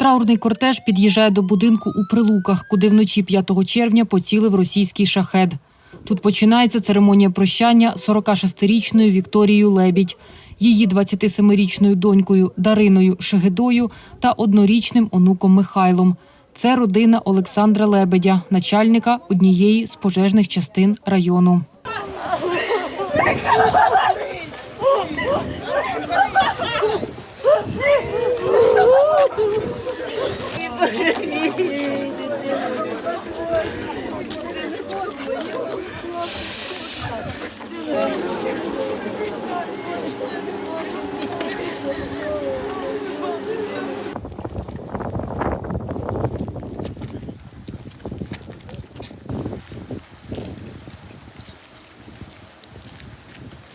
Траурний кортеж під'їжджає до будинку у Прилуках, куди вночі 5 червня поцілив російський шахед. Тут починається церемонія прощання 46-річною Вікторією Лебідь, її 27-річною донькою Дариною Шегедою та однорічним онуком Михайлом. Це родина Олександра Лебедя, начальника однієї з пожежних частин району.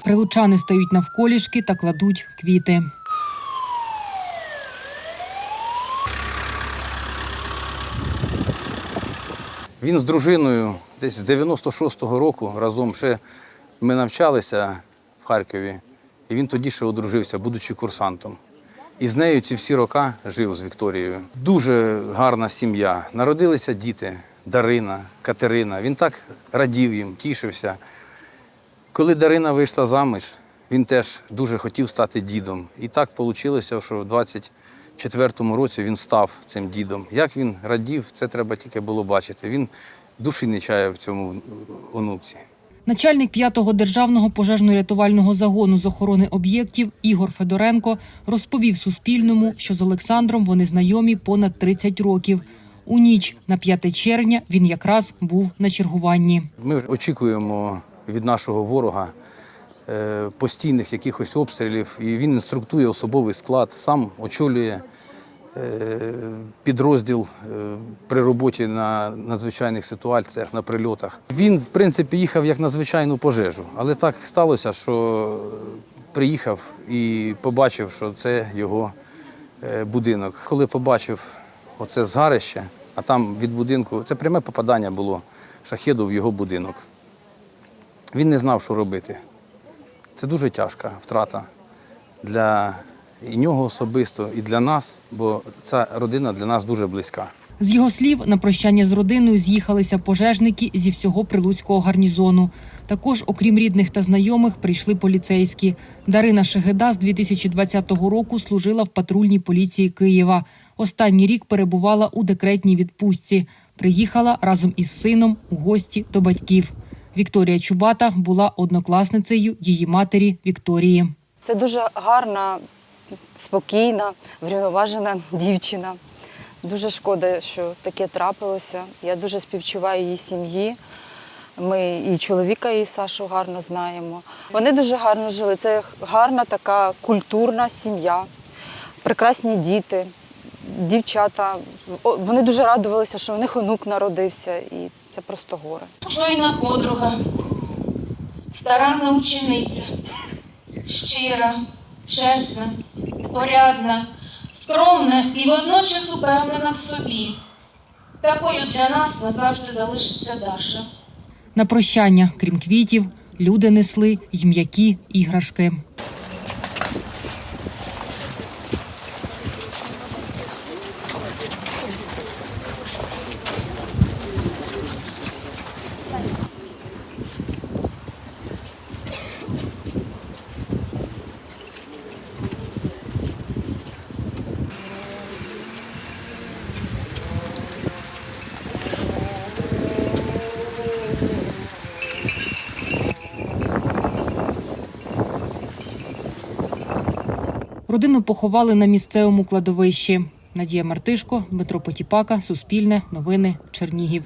Прилучани стають навколішки та кладуть квіти. Він з дружиною десь з 96-го року разом ще ми навчалися в Харкові, і він тоді ще одружився, будучи курсантом. І з нею ці всі роки жив з Вікторією. Дуже гарна сім'я. Народилися діти Дарина, Катерина. Він так радів їм, тішився. Коли Дарина вийшла заміж, він теж дуже хотів стати дідом. І так вийшло, що в 24-му році він став цим дідом. Як він радів, це треба тільки було бачити. Він душі не чаяв в цьому онуці. Начальник 5-го державного пожежно-рятувального загону з охорони об'єктів Ігор Федоренко розповів Суспільному, що з Олександром вони знайомі понад 30 років. У ніч на 5 червня він якраз був на чергуванні. Ми очікуємо від нашого ворога е, постійних якихось обстрілів, і він інструктує особовий склад, сам очолює підрозділ е, при роботі на надзвичайних ситуаціях, на прильотах. Він, в принципі, їхав як на звичайну пожежу, але так сталося, що приїхав і побачив, що це його е, будинок. Коли побачив оце згарище, а там від будинку, це пряме попадання було шахеду в його будинок. Він не знав, що робити. Це дуже тяжка втрата для і нього особисто, і для нас, бо ця родина для нас дуже близька. З його слів, на прощання з родиною з'їхалися пожежники зі всього прилуцького гарнізону. Також, окрім рідних та знайомих, прийшли поліцейські. Дарина Шегеда з 2020 року служила в патрульній поліції Києва. Останній рік перебувала у декретній відпустці. Приїхала разом із сином у гості до батьків. Вікторія Чубата була однокласницею її матері Вікторії. Це дуже гарна, спокійна, врівноважена дівчина. Дуже шкода, що таке трапилося. Я дуже співчуваю її сім'ї. Ми і чоловіка, і Сашу гарно знаємо. Вони дуже гарно жили. Це гарна така культурна сім'я, прекрасні діти, дівчата. Вони дуже радувалися, що в них онук народився, і це просто горе. Чуйна подруга, старанна учениця, щира, чесна, порядна, скромна і водночас упевнена в собі. Такою для нас назавжди залишиться Даша. На прощання, крім квітів, люди несли й м'які іграшки. Родину поховали на місцевому кладовищі. Надія Мартишко, Дмитро Потіпака, Суспільне, Новини, Чернігів.